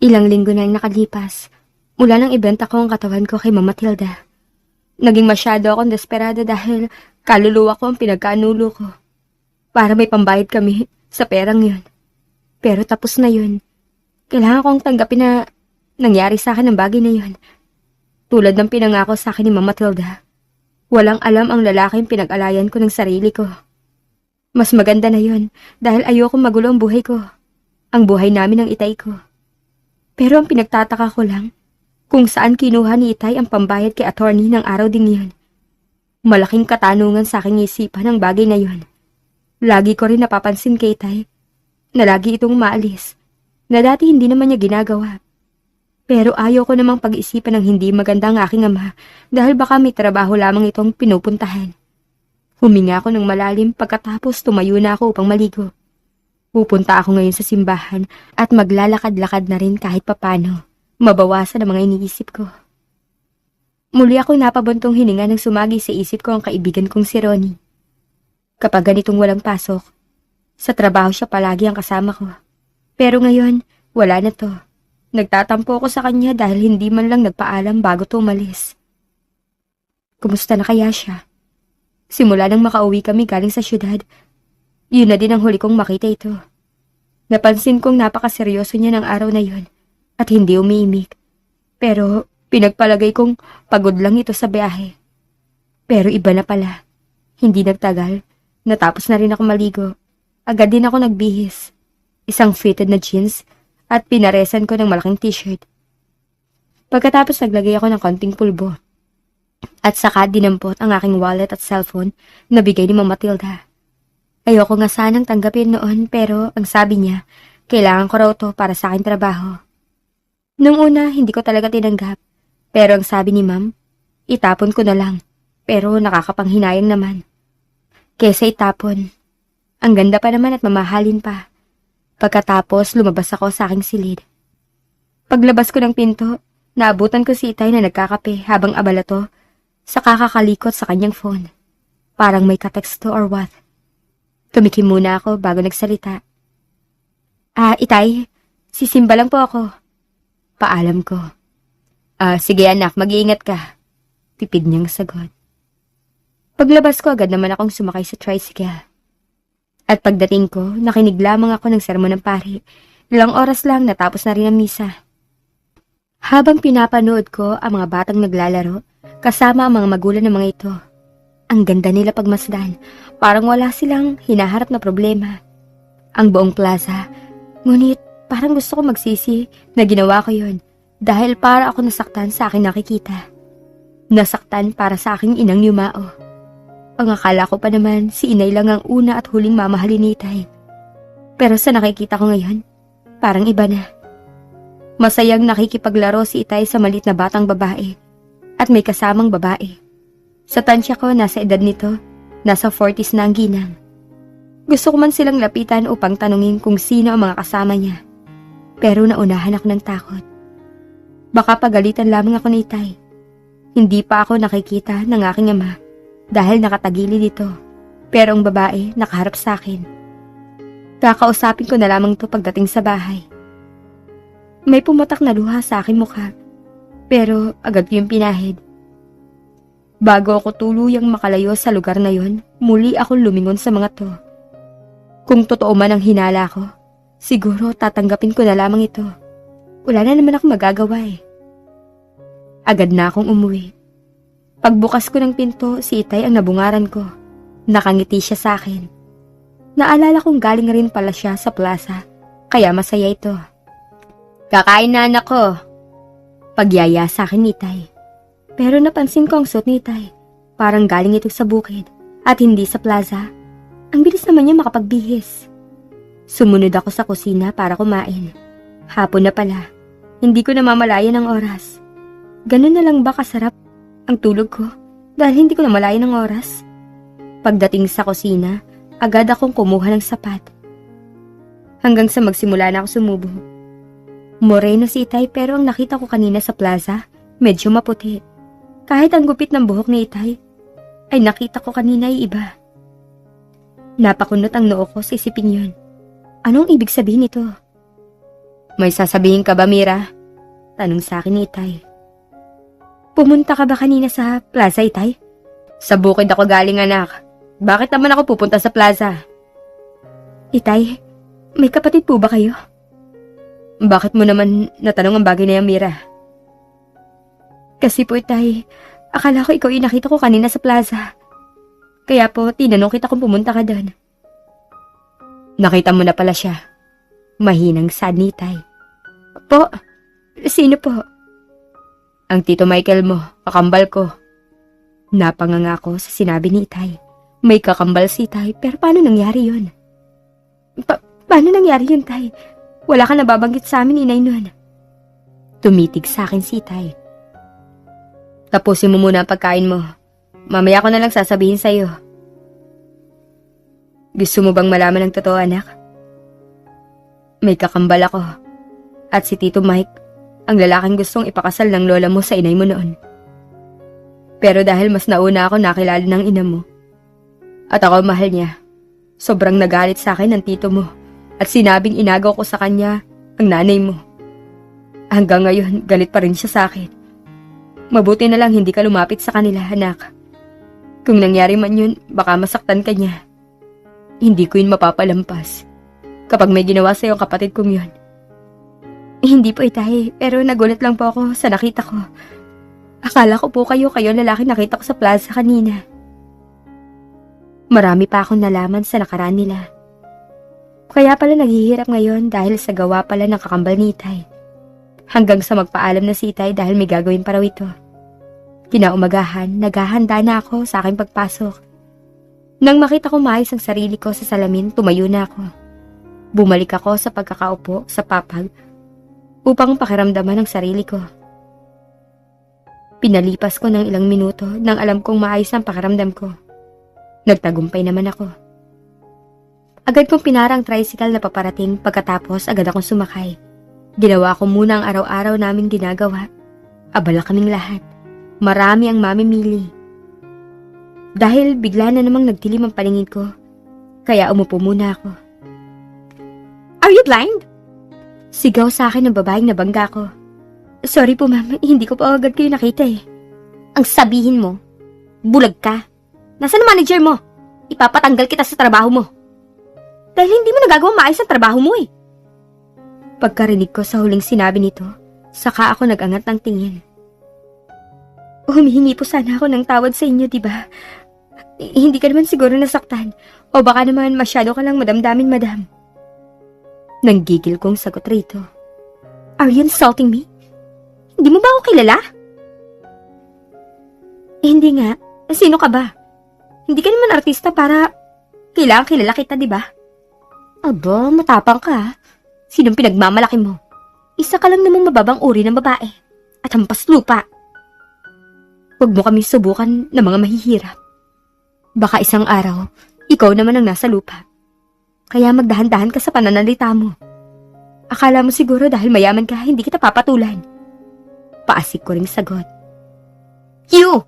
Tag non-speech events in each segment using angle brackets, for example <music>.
Ilang linggo na ang nakalipas mula nang ibenta ko ang katawan ko kay Mama Tilda. Naging masyado akong desperada dahil kaluluwa ko ang pinagkaanulo ko. Para may pambayad kami sa perang yun. Pero tapos na yun. Kailangan kong tanggapin na nangyari sa akin ang bagay na yun. Tulad ng pinangako sa akin ni Mama Tilda. Walang alam ang lalaking pinag-alayan ko ng sarili ko. Mas maganda na yun dahil ayoko magulo ang buhay ko. Ang buhay namin ng itay ko. Pero ang pinagtataka ko lang, kung saan kinuha ni itay ang pambayad kay attorney ng araw ding yun. Malaking katanungan sa aking isipan ang bagay na yun. Lagi ko rin napapansin kay itay na lagi itong maalis na dati hindi naman niya ginagawa. Pero ayaw ko namang pag-isipan ng hindi maganda ang aking ama dahil baka may trabaho lamang itong pinupuntahan. Huminga ako ng malalim pagkatapos tumayo na ako upang maligo. Pupunta ako ngayon sa simbahan at maglalakad-lakad na rin kahit papano. Mabawasan ang mga iniisip ko. Muli ako napabuntong hininga nang sumagi sa isip ko ang kaibigan kong si Ronnie. Kapag ganitong walang pasok, sa trabaho siya palagi ang kasama ko. Pero ngayon, wala na to. Nagtatampo ako sa kanya dahil hindi man lang nagpaalam bago to umalis. Kumusta na kaya siya? Simula nang makauwi kami galing sa syudad, yun na din ang huli kong makita ito. Napansin kong napakaseryoso niya ng araw na yun at hindi umiimik. Pero pinagpalagay kong pagod lang ito sa biyahe. Pero iba na pala. Hindi nagtagal. Natapos na rin ako maligo. Agad din ako nagbihis. Isang fitted na jeans at pinaresan ko ng malaking t-shirt. Pagkatapos naglagay ako ng konting pulbo. At saka dinampot ang aking wallet at cellphone na bigay ni Mama Tilda. Ayoko nga sanang tanggapin noon pero ang sabi niya, kailangan ko raw to para sa aking trabaho. Nung una, hindi ko talaga tinanggap. Pero ang sabi ni Ma'am, itapon ko na lang. Pero nakakapanghinayang naman. Kesa itapon. Ang ganda pa naman at mamahalin pa. Pagkatapos, lumabas ako sa aking silid. Paglabas ko ng pinto, naabutan ko si Itay na nagkakape habang abala to sa kakakalikot sa kanyang phone. Parang may kateksto or what. Tumikim muna ako bago nagsalita. Ah, Itay, sisimba lang po ako. Paalam ko. Ah, sige anak, mag-iingat ka. Tipid niyang sagot. Paglabas ko agad naman akong sumakay sa tricycle. At pagdating ko, nakinig lamang ako ng sermon ng pari. Ilang oras lang natapos na rin ang misa. Habang pinapanood ko ang mga batang naglalaro, kasama ang mga magulang ng mga ito. Ang ganda nila pagmasdan, parang wala silang hinaharap na problema. Ang buong plaza, ngunit parang gusto ko magsisi na ginawa ko yon dahil para ako nasaktan sa aking nakikita. Nasaktan para sa aking inang yumao. Ang akala ko pa naman si inay lang ang una at huling mamahalin ni Itay. Pero sa nakikita ko ngayon, parang iba na. Masayang nakikipaglaro si Itay sa malit na batang babae at may kasamang babae. Sa tansya ko, nasa edad nito, nasa 40s na ang ginang. Gusto ko man silang lapitan upang tanungin kung sino ang mga kasama niya. Pero naunahan ako ng takot. Baka pagalitan lamang ako ni Itay. Hindi pa ako nakikita ng aking ama dahil nakatagilid ito. Pero ang babae nakaharap sa akin. Kakausapin ko na lamang to pagdating sa bahay. May pumatak na luha sa aking mukha, pero agad ko yung pinahid. Bago ako tuluyang makalayo sa lugar na yon, muli akong lumingon sa mga to. Kung totoo man ang hinala ko, siguro tatanggapin ko na lamang ito. Wala na naman ako magagawa eh. Agad na akong umuwi. Pagbukas ko ng pinto, si Itay ang nabungaran ko. Nakangiti siya sa akin. Naalala kong galing rin pala siya sa plaza, kaya masaya ito. Kakain na anak ko. Pagyaya sa akin ni Itay. Pero napansin ko ang suot ni Itay. Parang galing ito sa bukid at hindi sa plaza. Ang bilis naman niya makapagbihis. Sumunod ako sa kusina para kumain. Hapon na pala. Hindi ko namamalayan ng oras. Ganun na lang ba kasarap ang tulog ko dahil hindi ko namalayan ng oras? Pagdating sa kusina, agad akong kumuha ng sapat. Hanggang sa magsimula na ako sumubo. Moreno si Itay pero ang nakita ko kanina sa plaza, medyo maputi. Kahit ang gupit ng buhok ni Itay, ay nakita ko kanina ay iba. Napakunot ang noo ko sa isipin yun. Anong ibig sabihin nito? May sasabihin ka ba, Mira? Tanong sa akin ni Itay. Pumunta ka ba kanina sa plaza, Itay? Sa bukid ako galing, anak. Bakit naman ako pupunta sa plaza? Itay, may kapatid po ba kayo? Bakit mo naman natanong ang bagay na yan, Mira? Kasi po, Itay, akala ko ikaw yung nakita ko kanina sa plaza. Kaya po, tinanong kita kung pumunta ka doon. Nakita mo na pala siya. Mahinang sad ni Itay. Po, sino po? Ang tito Michael mo, kakambal ko. Napanganga ko sa sinabi ni Itay. May kakambal si Itay, pero paano nangyari yun? Pa- paano nangyari yun, Tay? Wala ka nababanggit sa amin, inay nun. Tumitig sa akin si Itay. Tapusin mo muna ang pagkain mo. Mamaya ko na lang sasabihin sa'yo. Gusto mo bang malaman ang totoo, anak? May kakambal ako. At si Tito Mike, ang lalaking gustong ipakasal ng lola mo sa inay mo noon. Pero dahil mas nauna ako nakilala ng ina mo, at ako mahal niya, sobrang nagalit sa akin ng tito mo at sinabing inagaw ko sa kanya ang nanay mo. Hanggang ngayon, galit pa rin siya sa akin. Mabuti na lang hindi ka lumapit sa kanila, anak. Kung nangyari man yun, baka masaktan ka niya. Hindi ko yun mapapalampas. Kapag may ginawa sa'yo ang kapatid kong yun. Hindi po itay, pero nagulat lang po ako sa nakita ko. Akala ko po kayo, kayo lalaki nakita ko sa plaza kanina. Marami pa akong nalaman sa nakaraan nila. Kaya pala naghihirap ngayon dahil sa gawa pala ng kakambal ni Itay. Hanggang sa magpaalam na si Itay dahil may gagawin pa raw ito. Kinaumagahan, naghahanda na ako sa aking pagpasok. Nang makita ko maayos ang sarili ko sa salamin, tumayo na ako. Bumalik ako sa pagkakaupo sa papag upang pakiramdaman ang sarili ko. Pinalipas ko ng ilang minuto nang alam kong maayos ang pakiramdam ko. Nagtagumpay naman ako. Agad kong pinarang tricycle na paparating pagkatapos agad akong sumakay. Ginawa ko muna ang araw-araw naming ginagawa. Abala kaming lahat. Marami ang mamimili. Dahil bigla na namang nagdilim ang paningin ko, kaya umupo muna ako. Are you blind? Sigaw sa akin ng babaeng nabangga ko. Sorry po ma'am, <laughs> hindi ko pa agad kayo nakita eh. Ang sabihin mo, bulag ka. Nasaan ang manager mo? Ipapatanggal kita sa trabaho mo. Dahil hindi mo nagagawa maayos ang trabaho mo eh. Pagkarinig ko sa huling sinabi nito, saka ako nagangat ng tingin. Humihingi po sana ako ng tawad sa inyo, di ba? Hindi ka naman siguro nasaktan. O baka naman masyado ka lang madamdamin, madam. Nanggigil kong sagot rito. Are you insulting me? Hindi mo ba ako kilala? Hindi nga. Sino ka ba? Hindi ka naman artista para kailangan kilala kita, di ba? Aba, matapang ka. Sinong pinagmamalaki mo? Isa ka lang namang mababang uri ng babae. At hampas lupa. Huwag mo kami subukan ng mga mahihirap. Baka isang araw, ikaw naman ang nasa lupa. Kaya magdahan-dahan ka sa pananalita mo. Akala mo siguro dahil mayaman ka, hindi kita papatulan. Paasik ko ring sagot. You!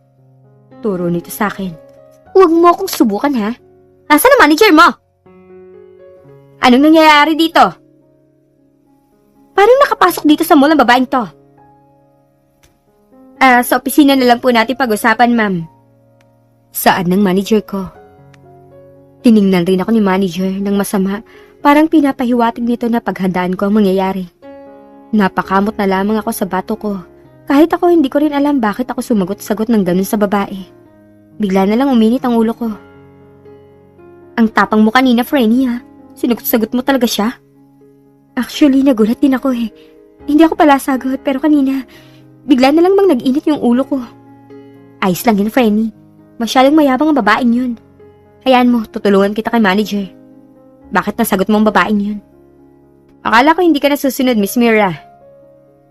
Turo nito sa akin. Huwag mo akong subukan ha. Nasaan ang manager mo? Anong nangyayari dito? Parang nakapasok dito sa mall ang babaeng to. Ah, sa opisina na lang po natin pag-usapan, ma'am. Saan ng manager ko? Tiningnan rin ako ni manager ng masama, parang pinapahiwatig nito na paghandaan ko ang mangyayari. Napakamot na lamang ako sa bato ko. Kahit ako hindi ko rin alam bakit ako sumagot-sagot ng ganun sa babae. Bigla na lang uminit ang ulo ko. Ang tapang mo kanina, Frenny ha. Sinagot-sagot mo talaga siya? Actually, nagulat din ako eh. Hindi ako pala sagot, pero kanina, bigla na lang bang nag-init yung ulo ko. Ayos lang yun, Frenny. Masyadong mayabang ang babaeng yun. Hayaan mo, tutulungan kita kay manager. Bakit nasagot mo ang babaeng yun? Akala ko hindi ka nasusunod, Miss Mira.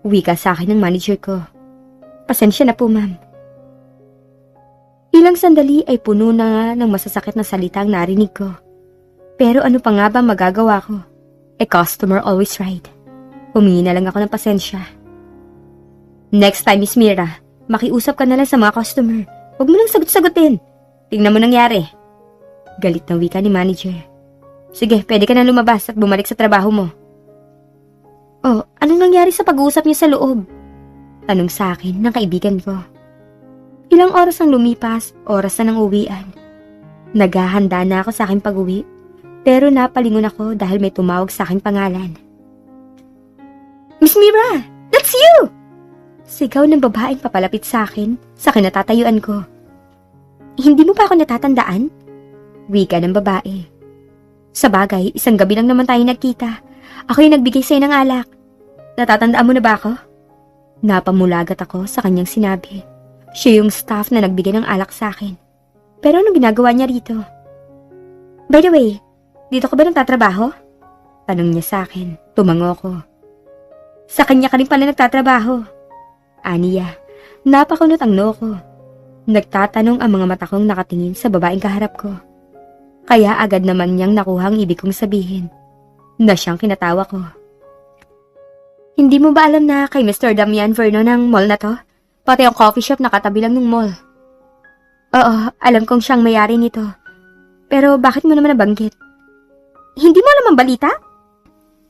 Uwi ka sa akin ng manager ko. Pasensya na po, ma'am. Ilang sandali ay puno na ng masasakit na salita ang narinig ko. Pero ano pa nga ba magagawa ko? A customer always right. Humingi na lang ako ng pasensya. Next time, Miss Mira, makiusap ka na lang sa mga customer. Huwag mo nang sagot-sagutin. Tingnan mo nangyari. Galit ng wika ni manager. Sige, pwede ka na lumabas at bumalik sa trabaho mo. Oh, Anong nangyari sa pag-uusap niyo sa loob? Tanong sa akin ng kaibigan ko. Ilang oras ang lumipas, oras na ng uwian. Naghahanda na ako sa aking pag-uwi, pero napalingon ako dahil may tumawag sa aking pangalan. Miss Mira, that's you! Sigaw ng babaeng papalapit sa akin sa kinatatayuan ko. Hindi mo pa ako natatandaan? Wika ng babae. Sa bagay, isang gabi lang naman tayo nagkita. Ako yung nagbigay sa'yo ng alak. Natatandaan mo na ba ako? Napamulagat ako sa kanyang sinabi. Siya yung staff na nagbigay ng alak sa akin. Pero anong ginagawa niya rito? By the way, dito ka ba nagtatrabaho? Tanong niya sa akin. Tumango ko. Sa kanya ka rin pala nagtatrabaho. Aniya, napakunot ang noo ko. Nagtatanong ang mga mata kong nakatingin sa babaeng kaharap ko. Kaya agad naman niyang nakuha ang ibig kong sabihin na siyang kinatawa ko. Hindi mo ba alam na kay Mr. Damian Vernon ang mall na to? Pati ang coffee shop nakatabi lang ng mall. Oo, alam kong siyang mayari nito. Pero bakit mo naman nabanggit? Hindi mo alam ang balita?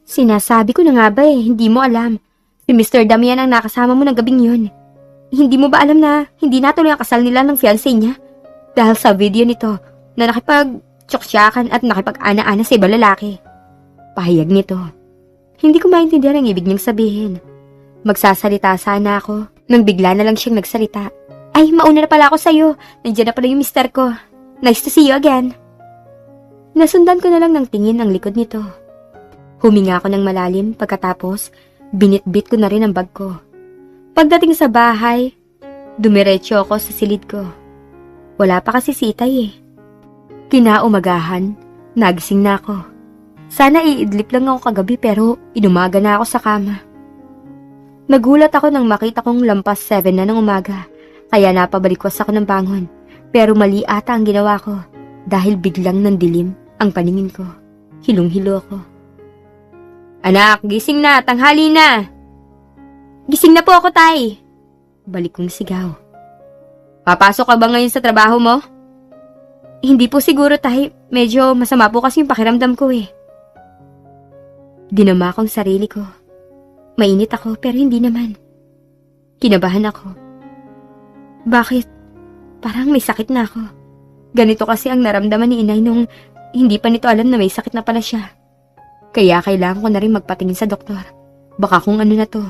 Sinasabi ko na nga ba eh, hindi mo alam. Si Mr. Damian ang nakasama mo ng gabing yun. Hindi mo ba alam na hindi natuloy ang kasal nila ng fiancé niya? Dahil sa video nito na nakipag tsoksyakan at nakipag-ana-ana sa ibang lalaki. Pahayag nito. Hindi ko maintindihan ang ibig niyang sabihin. Magsasalita sana ako nang bigla na lang siyang nagsalita. Ay, mauna na pala ako sa'yo. Nandiyan na pala yung mister ko. Nice to see you again. Nasundan ko na lang ng tingin ang likod nito. Huminga ako ng malalim pagkatapos binitbit ko na rin ang bag ko. Pagdating sa bahay, dumiretso ako sa silid ko. Wala pa kasi si Itay eh. Kinaumagahan, nagising na ako. Sana iidlip lang ako kagabi pero inumaga na ako sa kama. Nagulat ako nang makita kong lampas 7 na ng umaga, kaya napabalikwas ako ng bangon. Pero mali ata ang ginawa ko dahil biglang nandilim ang paningin ko. Hilong-hilo ako. Anak, gising na, tanghali na. Gising na po ako, tay. Balik kong sigaw. Papasok ka ba ngayon sa trabaho mo? Hindi po siguro, tay. Medyo masama po kasi yung pakiramdam ko eh. Dinama kong sarili ko. Mainit ako pero hindi naman. Kinabahan ako. Bakit? Parang may sakit na ako. Ganito kasi ang naramdaman ni inay nung hindi pa nito alam na may sakit na pala siya. Kaya kailangan ko na rin magpatingin sa doktor. Baka kung ano na to.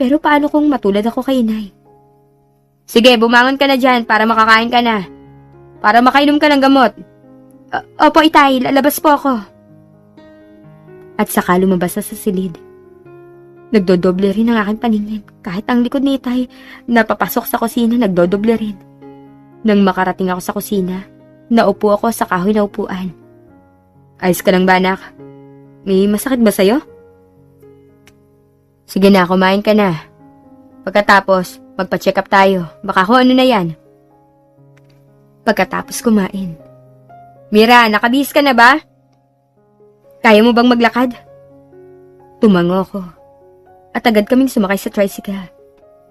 Pero paano kung matulad ako kay inay? Sige, bumangon ka na dyan para makakain ka na. Para makainom ka ng gamot. O- Opo, itay. Lalabas po ako. At saka lumabas na sa silid. Nagdodoble rin ang aking paningin. Kahit ang likod ni itay, napapasok sa kusina, nagdodoble rin. Nang makarating ako sa kusina, naupo ako sa kahoy na upuan. Ayos ka lang ba, anak? May masakit ba sa'yo? Sige na, kumain ka na. Pagkatapos, magpa-check up tayo. Baka kung ano na yan. Pagkatapos kumain. Mira, nakabihis ka na ba? Kaya mo bang maglakad? Tumango ko. At agad kaming sumakay sa tricycle.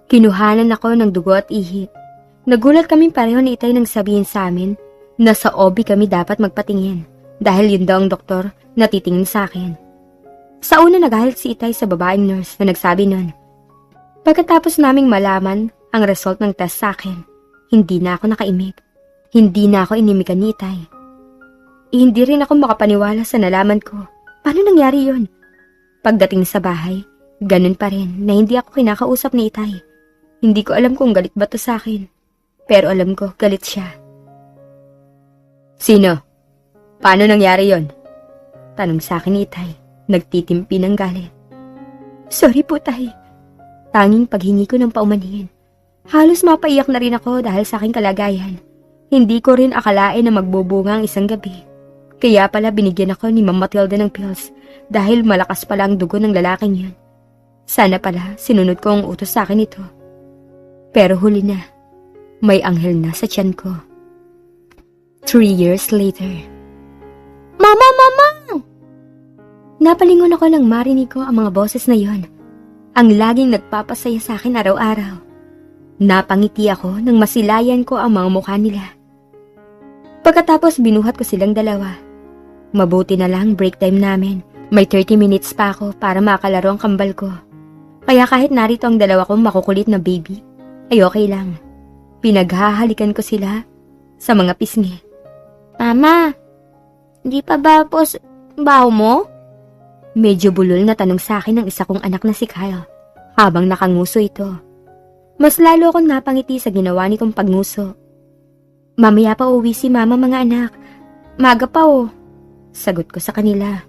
Kinuhanan ako ng dugo at ihi. Nagulat kaming pareho ni Itay nang sabihin sa amin na sa OB kami dapat magpatingin dahil yun daw ang doktor na titingin sa akin. Sa una nagalit si Itay sa babaeng nurse na nagsabi nun. Pagkatapos naming malaman ang result ng test sa akin, hindi na ako nakaimik. Hindi na ako inimikan ni Itay. Hindi rin ako makapaniwala sa nalaman ko. Paano nangyari yun? Pagdating sa bahay, ganun pa rin na hindi ako kinakausap ni Itay. Hindi ko alam kung galit ba to sa akin. Pero alam ko, galit siya. Sino? Paano nangyari yon? Tanong sa akin ni Itay. Nagtitimpi ng galit. Sorry po, Tay. Tanging paghingi ko ng paumanhin. Halos mapaiyak na rin ako dahil sa aking kalagayan. Hindi ko rin akalain na magbubunga ang isang gabi. Kaya pala binigyan ako ni Ma'am Matilda ng pills dahil malakas pala ang dugo ng lalaking yun. Sana pala sinunod ko ang utos sa akin ito. Pero huli na. May anghel na sa tiyan ko. Three years later. Mama, mama! Napalingon ako nang marinig ko ang mga boses na yon. Ang laging nagpapasaya sa akin araw-araw. Napangiti ako nang masilayan ko ang mga mukha nila. Pagkatapos binuhat ko silang dalawa. Mabuti na lang break time namin. May 30 minutes pa ako para makalaro ang kambal ko. Kaya kahit narito ang dalawa kong makukulit na baby, ay okay lang. Pinaghahalikan ko sila sa mga pisngi. Mama, hindi pa ba po baho mo? Medyo bulol na tanong sa akin ng isa kong anak na si Kyle habang nakanguso ito. Mas lalo akong napangiti sa ginawa nitong pagnguso. Mamaya pa uwi si mama mga anak. Maga pa oh. Sagot ko sa kanila.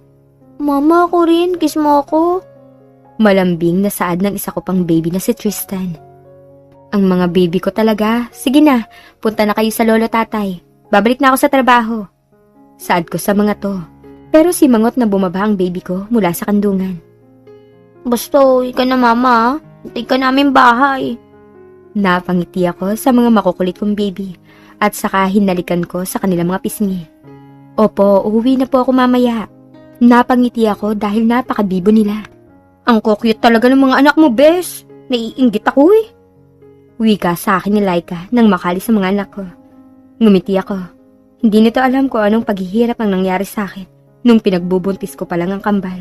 Mama, ako rin. Kiss mo ako. Malambing na saad ng isa ko pang baby na si Tristan. Ang mga baby ko talaga, sige na, punta na kayo sa lolo tatay. Babalik na ako sa trabaho. Saad ko sa mga to. Pero si Mangot na bumaba ang baby ko mula sa kandungan. Basta, uwi ka na mama. Hintay ka namin bahay. Napangiti ako sa mga makukulit kong baby at saka hinalikan ko sa kanilang mga pisngi. Opo, uuwi na po ako mamaya. Napangiti ako dahil napakabibo nila. Ang kukyut talaga ng mga anak mo, bes. Naiinggit ako eh. Wika sa akin ni Laika nang makali sa mga anak ko. Ngumiti ako. Hindi nito alam ko anong paghihirap ang nangyari sa akin nung pinagbubuntis ko pa lang ang kambal.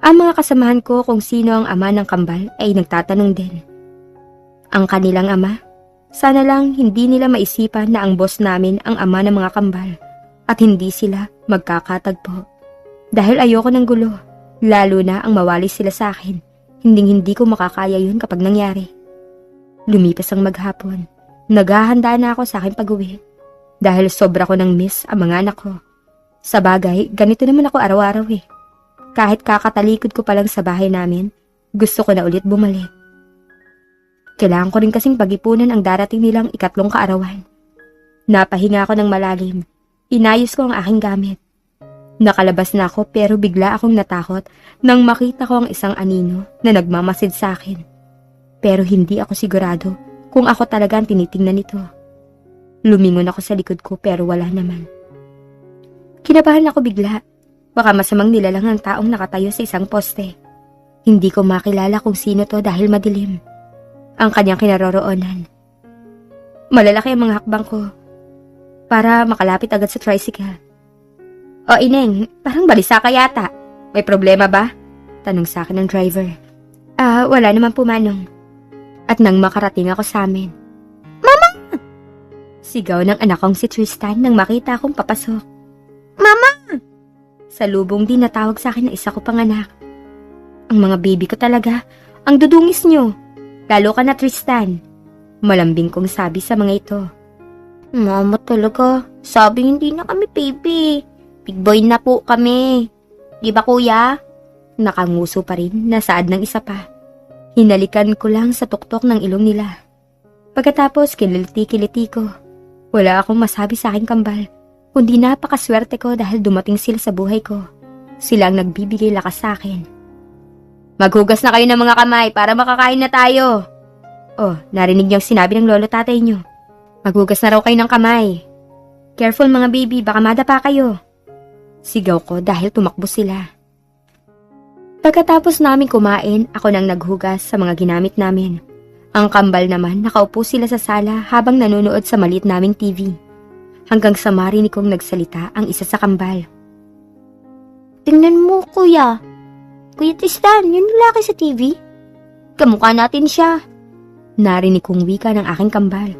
Ang mga kasamahan ko kung sino ang ama ng kambal ay nagtatanong din. Ang kanilang ama, sana lang hindi nila maisipan na ang boss namin ang ama ng mga kambal at hindi sila magkakatagpo. Dahil ayoko ng gulo, lalo na ang mawali sila sa akin. Hinding hindi ko makakaya yun kapag nangyari. Lumipas ang maghapon. Naghahanda na ako sa aking pag-uwi. Dahil sobra ko ng miss ang mga anak ko. Sa bagay, ganito naman ako araw-araw eh. Kahit kakatalikod ko pa lang sa bahay namin, gusto ko na ulit bumalik. Kailangan ko rin kasing pag-ipunan ang darating nilang ikatlong kaarawan. Napahinga ako ng malalim. Inayos ko ang aking gamit. Nakalabas na ako pero bigla akong natakot nang makita ko ang isang anino na nagmamasid sa akin. Pero hindi ako sigurado kung ako talaga ang tinitingnan nito. Lumingon ako sa likod ko pero wala naman. Kinabahan ako bigla. Baka masamang nilalang ang taong nakatayo sa isang poste. Hindi ko makilala kung sino to dahil madilim. Ang kanyang kinaroroonan. Malalaki ang mga hakbang ko para makalapit agad sa tricycle. O ineng, parang balisa ka yata. May problema ba? Tanong sa akin ng driver. Ah, wala naman po manong. At nang makarating ako sa amin. Mama! Sigaw ng anak kong si Tristan nang makita akong papasok. Mama! Sa lubong din natawag sa akin ng isa ko pang anak. Ang mga baby ko talaga, ang dudungis nyo. Lalo ka na Tristan. Malambing kong sabi sa mga ito. Mama talaga. Sabi hindi na kami baby. Big boy na po kami. Di ba kuya? Nakanguso pa rin, nasaad ng isa pa. Hinalikan ko lang sa tuktok ng ilong nila. Pagkatapos, kiniliti-kiliti ko. Wala akong masabi sa aking kambal, kundi napakaswerte ko dahil dumating sila sa buhay ko. Sila ang nagbibigay lakas sa akin. Maghugas na kayo ng mga kamay para makakain na tayo. Oh, narinig niyo ang sinabi ng lolo tatay niyo. Maghugas na raw kayo ng kamay. Careful mga baby, baka madapa kayo. Sigaw ko dahil tumakbo sila. Pagkatapos namin kumain, ako nang naghugas sa mga ginamit namin. Ang kambal naman, nakaupo sila sa sala habang nanonood sa maliit naming TV. Hanggang sa marinig kong nagsalita ang isa sa kambal. Tingnan mo, kuya. Kuya Tristan, yung lalaki sa TV. Kamukha natin siya. Narinig kong wika ng aking kambal.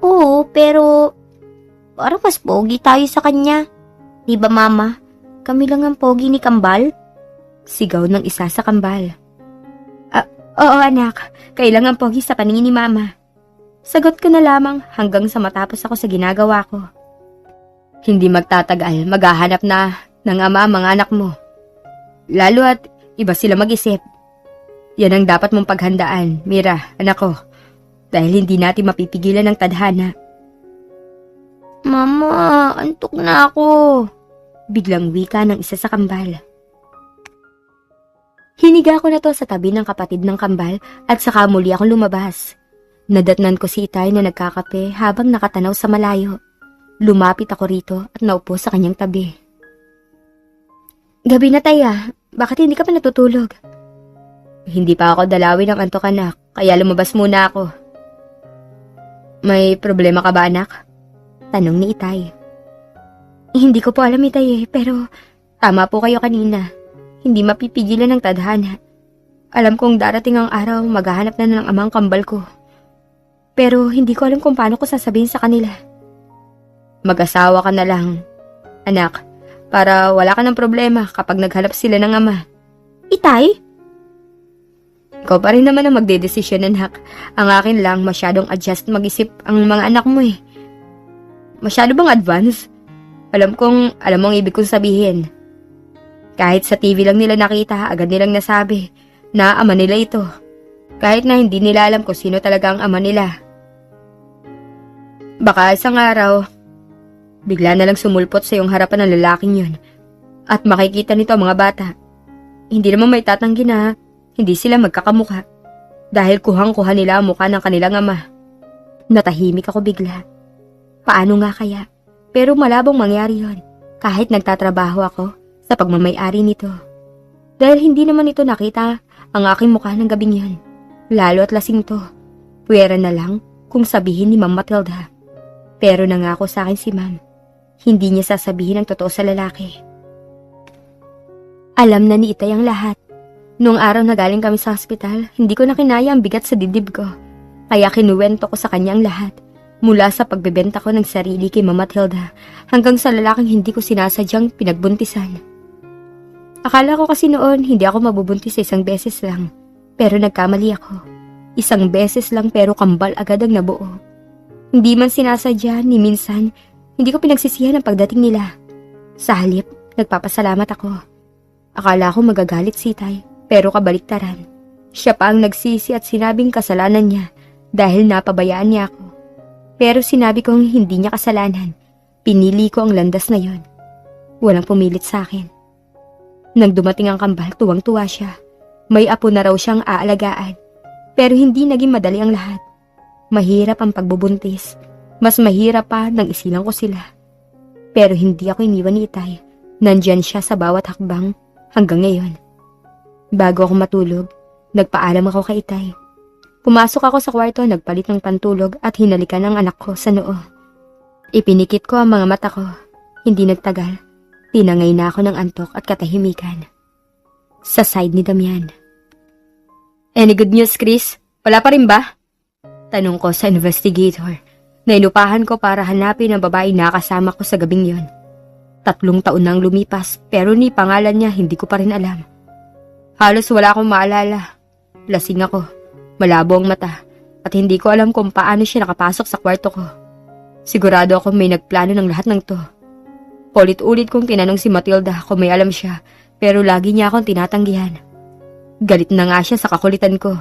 Oo, pero... Parang mas pogi tayo sa kanya. Di ba, mama? Kami lang ang pogi ni Kambal. Sigaw ng isa sa kambal. Ah, oo anak, kailangan pogi sa paningin ni mama. Sagot ko na lamang hanggang sa matapos ako sa ginagawa ko. Hindi magtatagal, maghahanap na ng ama mga anak mo. Lalo at iba sila mag-isip. Yan ang dapat mong paghandaan, Mira, anak ko. Dahil hindi natin mapipigilan ang tadhana. Mama, antok na ako. Biglang wika ng isa sa kambal. Hiniga ko na to sa tabi ng kapatid ng kambal at saka muli akong lumabas. Nadatnan ko si Itay na nagkakape habang nakatanaw sa malayo. Lumapit ako rito at naupo sa kanyang tabi. Gabi na taya, bakit hindi ka pa natutulog? Hindi pa ako dalawin ng antok anak, kaya lumabas muna ako. May problema ka ba anak? Tanong ni Itay. Hindi ko po alam Itay eh, pero Tama po kayo kanina. Hindi mapipigilan ng tadhana. Alam kong darating ang araw, maghahanap na ng amang kambal ko. Pero hindi ko alam kung paano ko sasabihin sa kanila. Mag-asawa ka na lang, anak, para wala ka ng problema kapag naghanap sila ng ama. Itay? Ikaw pa rin naman ang magdedesisyon, anak. Ang akin lang, masyadong adjust mag-isip ang mga anak mo eh. Masyado bang advance? Alam kong, alam mo ang ibig kong sabihin. Kahit sa TV lang nila nakita, agad nilang nasabi na ama nila ito. Kahit na hindi nila alam kung sino talaga ang ama nila. Baka isang araw, bigla na lang sumulpot sa iyong harapan ng lalaking yun. At makikita nito ang mga bata. Hindi naman may tatanggi na hindi sila magkakamuka. Dahil kuhang-kuha nila ang mukha ng kanilang ama. Natahimik ako bigla. Paano nga kaya? Pero malabong mangyari yon kahit nagtatrabaho ako sa pagmamayari nito. Dahil hindi naman ito nakita ang aking mukha ng gabing yon. Lalo at lasing to. Pwera na lang kung sabihin ni Ma'am Matilda. Pero nangako sa akin si Ma'am, hindi niya sasabihin ang totoo sa lalaki. Alam na ni Itay ang lahat. Noong araw na galing kami sa hospital, hindi ko na kinaya ang bigat sa dibdib ko. Kaya kinuwento ko sa kanya ang lahat. Mula sa pagbebenta ko ng sarili kay Mama Tilda hanggang sa lalaking hindi ko sinasadyang pinagbuntisan. Akala ko kasi noon hindi ako mabubuntis sa isang beses lang. Pero nagkamali ako. Isang beses lang pero kambal agad ang nabuo. Hindi man sinasadya ni minsan, hindi ko pinagsisihan ang pagdating nila. Sa halip, nagpapasalamat ako. Akala ko magagalit si Tay, pero kabaliktaran. Siya pa ang nagsisi at sinabing kasalanan niya dahil napabayaan niya ako. Pero sinabi kong hindi niya kasalanan. Pinili ko ang landas na yon. Walang pumilit sa akin. Nang dumating ang kambal, tuwang-tuwa siya. May apo na raw siyang aalagaan. Pero hindi naging madali ang lahat. Mahirap ang pagbubuntis. Mas mahirap pa nang isilang ko sila. Pero hindi ako iniwan ni Itay. Nandyan siya sa bawat hakbang hanggang ngayon. Bago ako matulog, nagpaalam ako kay Itay. Pumasok ako sa kwarto, nagpalit ng pantulog at hinalikan ang anak ko sa noo. Ipinikit ko ang mga mata ko. Hindi nagtagal. Tinangay na ako ng antok at katahimikan. Sa side ni Damian. Any good news, Chris? Wala pa rin ba? Tanong ko sa investigator na inupahan ko para hanapin ang babae na kasama ko sa gabing yon. Tatlong taon nang lumipas pero ni pangalan niya hindi ko pa rin alam. Halos wala akong maalala. Lasing ako, malabo ang mata at hindi ko alam kung paano siya nakapasok sa kwarto ko. Sigurado ako may nagplano ng lahat ng to. Ulit-ulit kong tinanong si Matilda kung may alam siya pero lagi niya akong tinatanggihan. Galit na nga siya sa kakulitan ko.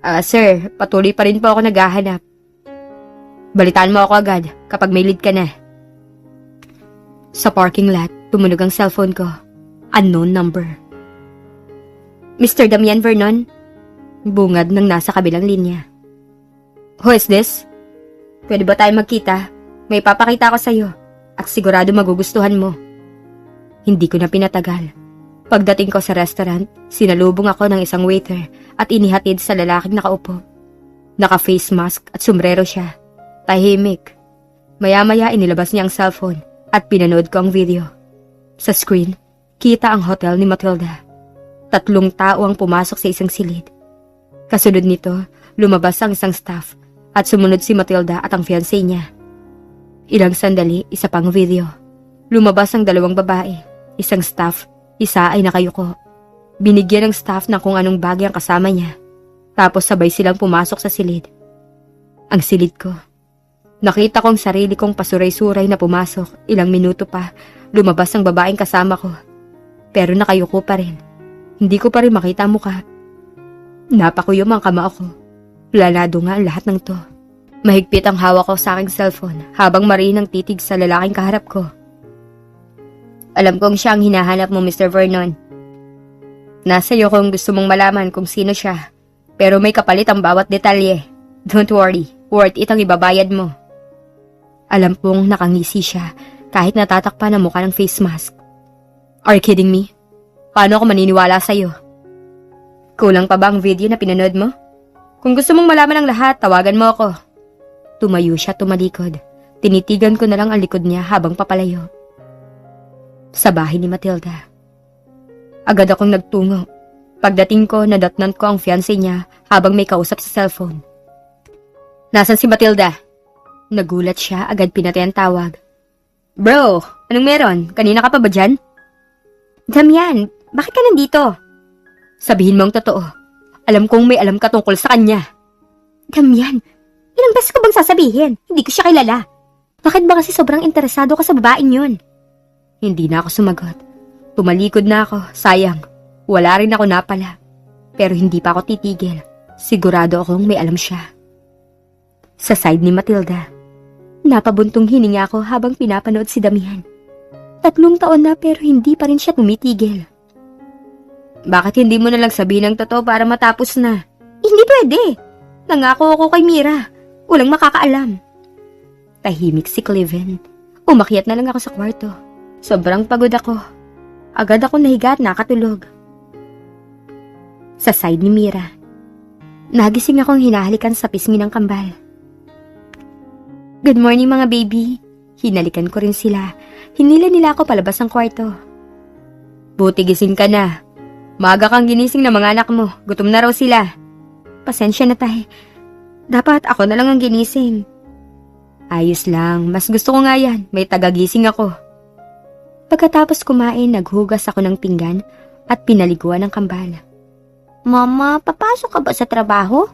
Ah, sir, patuloy pa rin po ako naghahanap. Balitaan mo ako agad kapag may lead ka na. Sa parking lot, tumunog ang cellphone ko. Unknown number. Mr. Damian Vernon? Bungad ng nasa kabilang linya. Who is this? Pwede ba tayo magkita? May papakita ko sa'yo at sigurado magugustuhan mo. Hindi ko na pinatagal. Pagdating ko sa restaurant, sinalubong ako ng isang waiter at inihatid sa lalaking nakaupo. Naka-face mask at sombrero siya. Tahimik. Maya-maya inilabas niya ang cellphone at pinanood ko ang video. Sa screen, kita ang hotel ni Matilda. Tatlong tao ang pumasok sa isang silid. Kasunod nito, lumabas ang isang staff at sumunod si Matilda at ang fiancé niya. Ilang sandali, isa pang video. Lumabas ang dalawang babae, isang staff, isa ay nakayuko. Binigyan ng staff ng kung anong bagay ang kasama niya. Tapos sabay silang pumasok sa silid. Ang silid ko. Nakita kong sarili kong pasuray-suray na pumasok. Ilang minuto pa, lumabas ang babaeng kasama ko. Pero nakayuko pa rin. Hindi ko pa rin makita ang mukha. Napakuyom ang kama ko. Planado nga ang lahat ng to. Mahigpit ang hawak ko sa aking cellphone habang mariin ang titig sa lalaking kaharap ko. Alam kong siya ang hinahanap mo, Mr. Vernon. Nasa iyo kung gusto mong malaman kung sino siya. Pero may kapalit ang bawat detalye. Don't worry, worth it ang ibabayad mo. Alam kong nakangisi siya kahit natatakpan ang mukha ng face mask. Are you kidding me? Paano ako maniniwala sa'yo? Kulang pa ba ang video na pinanood mo? Kung gusto mong malaman ang lahat, tawagan mo ako. Tumayo siya tumalikod. Tinitigan ko na lang ang likod niya habang papalayo. sa bahay ni Matilda. Agad akong nagtungo. Pagdating ko, nadatnan ko ang fiancé niya habang may kausap sa cellphone. Nasaan si Matilda? Nagulat siya, agad pinatay ang tawag. Bro, anong meron? Kanina ka pa ba dyan? Damian, bakit ka nandito? Sabihin mo ang totoo. Alam kong may alam ka tungkol sa kanya. Damian, ilang beses ko bang sasabihin? Hindi ko siya kilala. Bakit ba kasi sobrang interesado ka sa babaeng yun? Hindi na ako sumagot. Tumalikod na ako, sayang. Wala rin ako napala. Pero hindi pa ako titigil. Sigurado akong may alam siya. Sa side ni Matilda, napabuntong hininga ako habang pinapanood si Damian. Tatlong taon na pero hindi pa rin siya tumitigil. Bakit hindi mo na lang sabihin ang totoo para matapos na? Hindi pwede. Nangako ako kay Mira. Walang makakaalam. Tahimik si Cleven. Umakyat na lang ako sa kwarto. Sobrang pagod ako. Agad ako nahiga at nakatulog. Sa side ni Mira, nagising akong hinahalikan sa pisngi ng kambal. Good morning mga baby. Hinalikan ko rin sila. Hinila nila ako palabas ng kwarto. Buti gising ka na. Maaga kang ginising ng mga anak mo. Gutom na raw sila. Pasensya na tayo. Dapat ako na lang ang ginising. Ayos lang. Mas gusto ko nga yan. May tagagising ako. Pagkatapos kumain, naghugas ako ng pinggan at pinaliguan ng kambal. Mama, papasok ka ba sa trabaho?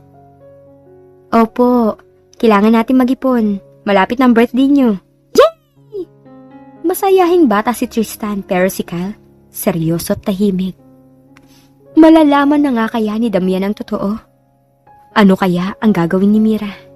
Opo, kailangan natin mag-ipon. Malapit ng birthday niyo. Yay! Masayahing bata si Tristan pero si Kyle, seryoso at tahimik. Malalaman na nga kaya ni Damian ang totoo. Ano kaya ang gagawin ni Mira?